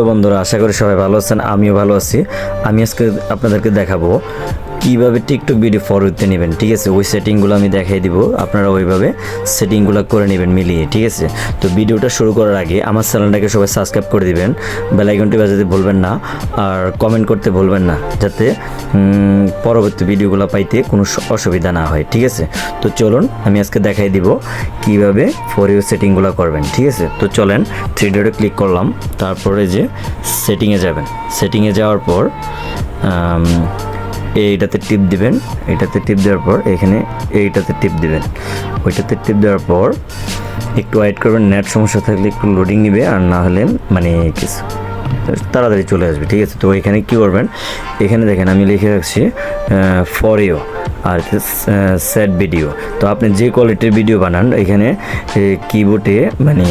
তো বন্ধুরা আশা করি সবাই ভালো আছেন আমিও ভালো আছি। আমি আজকে আপনাদেরকে দেখাবো কীভাবে টিকটক ভিডিও ফরওয়ার্ডতে নেবেন, ঠিক আছে? ওই সেটিংগুলো আমি দেখাই দিব, আপনারা ওইভাবে সেটিংগুলো করে নেবেন মিলিয়ে, ঠিক আছে? তো ভিডিওটা শুরু করার আগে আমার চ্যানেলটাকে সবাই সাবস্ক্রাইব করে দিবেন বেল আইকনটি বাজাতে ভুলবেন না, আর কমেন্ট করতে ভুলবেন না, যাতে পরবর্তী ভিডিওগুলো পাইতে কোনো অসুবিধা না হয়, ঠিক আছে? তো চলুন, আমি আজকে দেখাই দিব কীভাবে ফর ইউ সেটিংগুলো করবেন, ঠিক আছে? তো চলেন থ্রি ডটে ক্লিক করলাম, তারপরে যে সেটিংয়ে যাবেন। সেটিংয়ে যাওয়ার পর এইটাতে টিপ দিবেন, এইটাতে টিপ দেওয়ার পর এখানে এইটাতে টিপ দিবেন। ওইটাতে টিপ দেওয়ার পর একটু ওয়েট করবেন নেট সমস্যা থাকলে একটু লোডিং নিবে আর না হলে মানে কিছু। তাড়াতাড়ি চলে আসবে, ঠিক আছে? তো এখানে কি করবেন? এখানে দেখেন আমি লিখে রাখছি ফর ইউ আর সেট ভিডিও তো আপনি যে কোয়ালিটির ভিডিও বানান, এখানে কিবোর্ডে মানে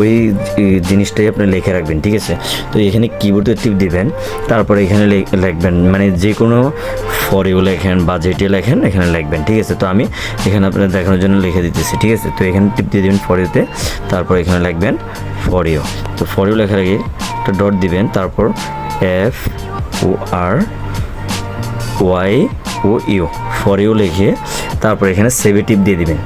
ওই জিনিসটাই আপনি লিখে রাখবেন, ঠিক আছে? তো এখানে কিবোর্ডে টিপ দিবেন, তারপরে এখানে লিখবেন মানে যে কোনো ফর ইউ লেখেন বা যেটি লেখেন, এখানে লিখবেন, ঠিক আছে? তো আমি এখানে আপনার দেখানোর জন্য লিখে দিতেছি, ঠিক আছে? তো এখানে টিপ দিয়ে দেবেন ফর ইউতে তারপর এখানে লিখবেন ফর ইউ তো ফর ইউ লেখার আগে একটা ডট দিবেন, তারপর F O R Y O U for you লিখে, তারপর এখানে সেভে টিপ দিয়ে দিবেন।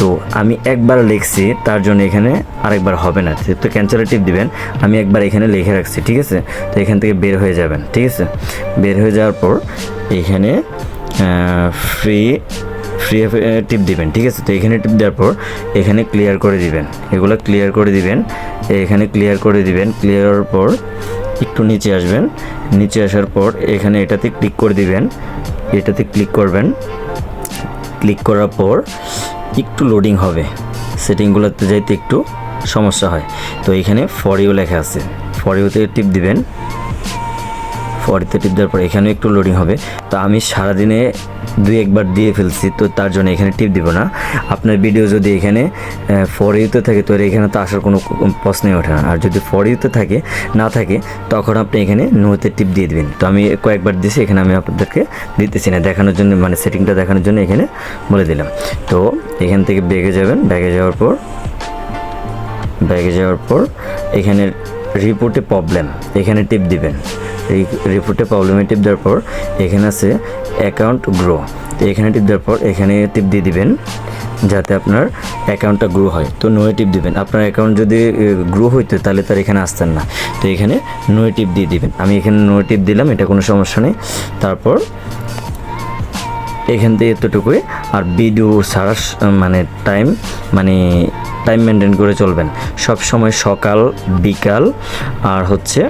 তো আমি একবার লিখছি, তার জন্য এখানে আরেকবার হবে না তো ক্যান্সেলে টিপ দিবেন, আমি একবার এখানে লিখে রাখছি, ঠিক আছে? তো এখান থেকে বের হয়ে যাবেন, ঠিক আছে? বের হয়ে যাওয়ার পর এখানে ফ্রি ফ্রি টিপ দিবেন, ঠিক আছে? তো এখানে টিপ দেওয়ার পর এখানে ক্লিয়ার করে দিবেন। এগুলো ক্লিয়ার করে দিবেন, এখানে ক্লিয়ার করে দিবেন ক্লিয়ার পর একটু নিচে আসবেন, নিচে আসার পর এখানে এটাতে ক্লিক করে দিবেন এটাতে ক্লিক করবেন। ক্লিক করার পর একটু লোডিং হবে। সেটিংগুলোতে যাইতে একটু সমস্যা হয়। তো এখানে ফর ইউ লেখা আছে। ফর ইউতে টিপ দিবেন। ফরিতে টিপ দেওয়ার পর এখানেও একটু লোডিং হবে। তো আমি সারাদিনে দুই একবার দিয়ে ফেলছি, তো তার জন্য এখানে টিপ দিব না। আপনার ভিডিও যদি এখানে ফর ইউতে থাকে তো এখানে তো আসার কোনো প্রশ্নই ওঠে না। আর যদি ফর ইউতে থাকে, না থাকে, তখন আপনি এখানে নোতে টিপ দিয়ে দিবেন। তো আমি কয়েকবার দিয়েছি, এখানে আমি আপনাদেরকে দিতেছি না। দেখানোর জন্য মানে সেটিংটা দেখানোর জন্য এখানে বলে দিলাম। তো এখান থেকে বেগে যাবেন। ব্যাগে যাওয়ার পর ব্যাগে যাওয়ার পর এখানে রিপোর্টে প্রবলেম এখানে টিপ দিবেন। রিপোর্টে প্রবলেমে টিপ দেওয়ার পর এখানে আছে অ্যাকাউন্ট গ্রো তো এখানে টিপ দেওয়ার পর এখানে টিপ দিয়ে দিবেন যাতে আপনার অ্যাকাউন্টটা গ্রো হয়। তো নোয়ে টিপ দিবেন। আপনার অ্যাকাউন্ট যদি গ্রো হইতো তাহলে তার এখানে আসতেন না। তো এখানে নোয়ে টিপ দিয়ে দিবেন। আমি এখানে নোয়ে টিপ দিলাম, এটা কোনো সমস্যা নেই। তারপর এখান থেকে এতটুকুই। আর ভিডিও ছাড়া মানে টাইম মানে টাইম মেনটেন করে চলবেন। সব সময় সকাল, বিকাল, আর হচ্ছে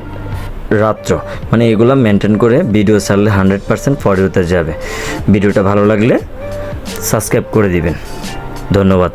রাত্র। মানে এগুলো মেনটেন করে ভিডিও ছাড়লে হান্ড্রেড পার্সেন্ট ফরিওতে যাবে। ভিডিওটা ভালো লাগলে সাবস্ক্রাইব করে দিবেন। ধন্যবাদ।